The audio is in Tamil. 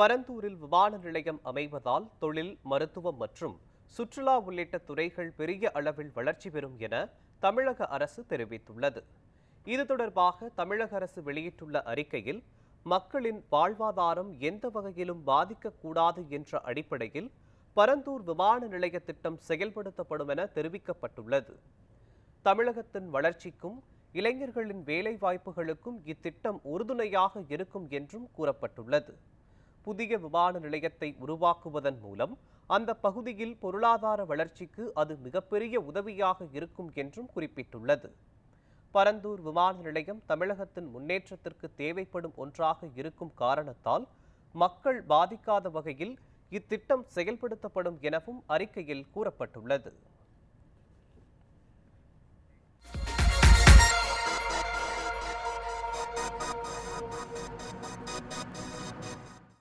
பரந்தூரில் விமான நிலையம் அமைவதால் தொழில் மருத்துவம் மற்றும் சுற்றுலா உள்ளிட்ட துறைகள் பெரிய அளவில் வளர்ச்சி பெறும் என தமிழக அரசு தெரிவித்துள்ளது. இது தொடர்பாக தமிழக அரசு வெளியிட்டுள்ள அறிக்கையில் மக்களின் வாழ்வாதாரம் எந்த வகையிலும் பாதிக்கக்கூடாது என்ற அடிப்படையில் பரந்தூர் விமான நிலைய திட்டம் செயல்படுத்தப்படும் என தெரிவிக்கப்பட்டுள்ளது. தமிழகத்தின் வளர்ச்சிக்கும் இளைஞர்களின் வேலை வாய்ப்புகளுக்கும் இத்திட்டம் உறுதுணையாக இருக்கும் என்றும் கூறப்பட்டுள்ளது. புதிய விமான நிலையத்தை உருவாக்குவதன் மூலம் அந்த பகுதியில் பொருளாதார வளர்ச்சிக்கு அது மிகப்பெரிய உதவியாக இருக்கும் என்றும் குறிப்பிட்டுள்ளது. பரந்தூர் விமான நிலையம் தமிழகத்தின் முன்னேற்றத்திற்கு தேவைப்படும் ஒன்றாக இருக்கும் காரணத்தால் மக்கள் பாதிக்காத வகையில் இத்திட்டம் செயல்படுத்தப்படும் எனவும் அறிக்கையில் கூறப்பட்டுள்ளது.